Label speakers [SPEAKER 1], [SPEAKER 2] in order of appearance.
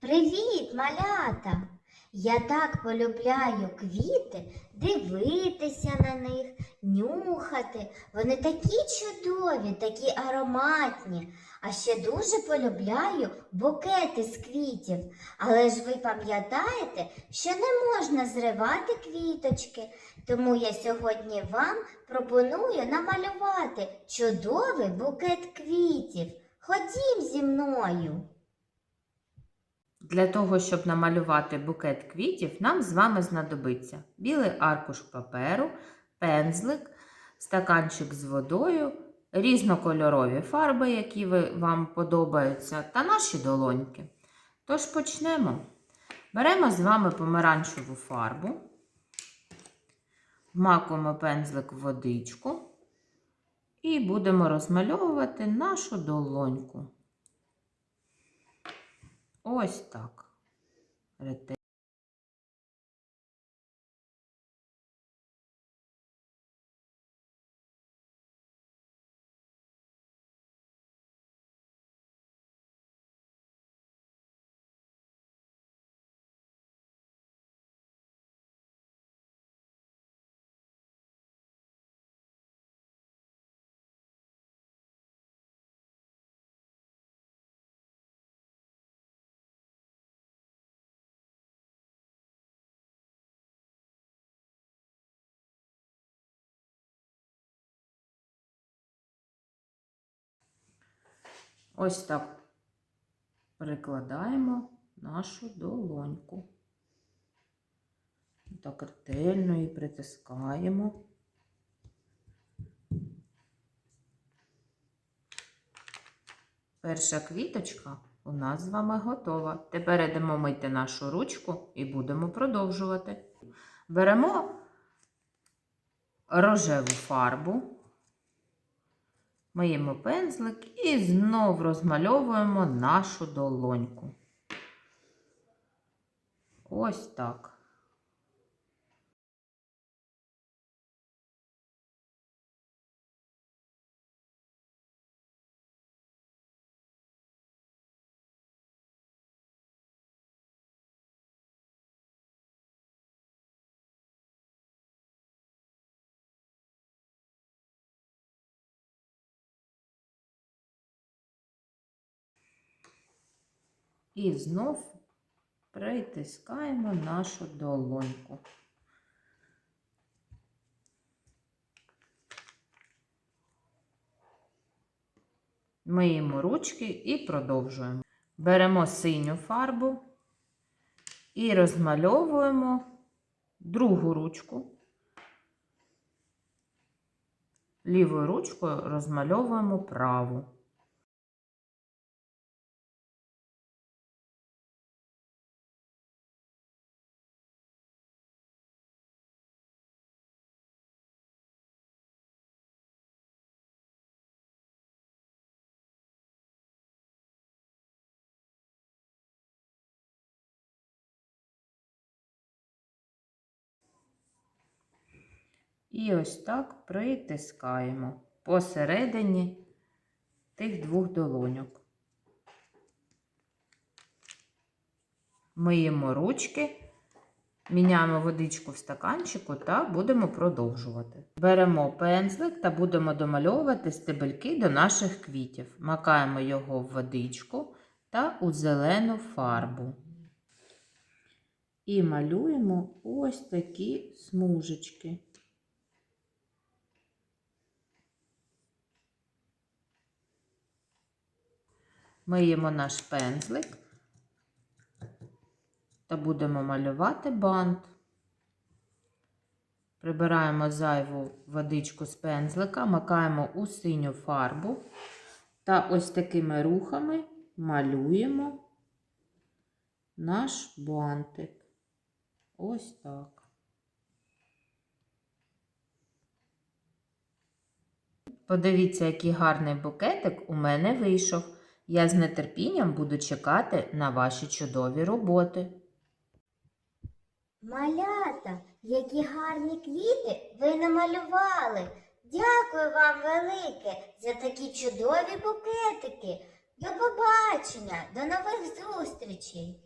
[SPEAKER 1] Привіт, малята! Я так полюбляю квіти, дивитися на них, нюхати. Вони такі чудові, такі ароматні. А ще дуже полюбляю букети з квітів. Але ж ви пам'ятаєте, що не можна зривати квіточки. Тому я сьогодні вам пропоную намалювати чудовий букет квітів. Ходім зі мною.
[SPEAKER 2] Для того, щоб намалювати букет квітів, нам з вами знадобиться білий аркуш паперу, пензлик, стаканчик з водою, різнокольорові фарби, які вам подобаються, та наші долоньки. Тож почнемо. Беремо з вами помаранчеву фарбу, вмакуємо пензлик в водичку і будемо розмальовувати нашу долоньку. Ось так. Ретельно. Ось так перекладаємо нашу долоньку. Так ретельно її притискаємо. Перша квіточка у нас з вами готова. Тепер йдемо мити нашу ручку і будемо продовжувати. Беремо рожеву фарбу. Миємо пензлик і знов розмальовуємо нашу долоньку. Ось так. І знов притискаємо нашу долоньку. Миємо ручки і продовжуємо. Беремо синю фарбу і розмальовуємо другу ручку. Лівою ручкою розмальовуємо праву. І ось так притискаємо посередині тих двох долоньок. Миємо ручки, міняємо водичку в стаканчику та будемо продовжувати. Беремо пензлик та будемо домальовувати стебельки до наших квітів. Макаємо його в водичку та у зелену фарбу. І малюємо ось такі смужечки. Миємо наш пензлик та будемо малювати бант. Прибираємо зайву водичку з пензлика, макаємо у синю фарбу та ось такими рухами малюємо наш бантик. Ось так. Подивіться, який гарний букетик у мене вийшов. Я з нетерпінням буду чекати на ваші чудові роботи.
[SPEAKER 1] Малята, які гарні квіти ви намалювали. Дякую вам велике за такі чудові букетики. До побачення, до нових зустрічей.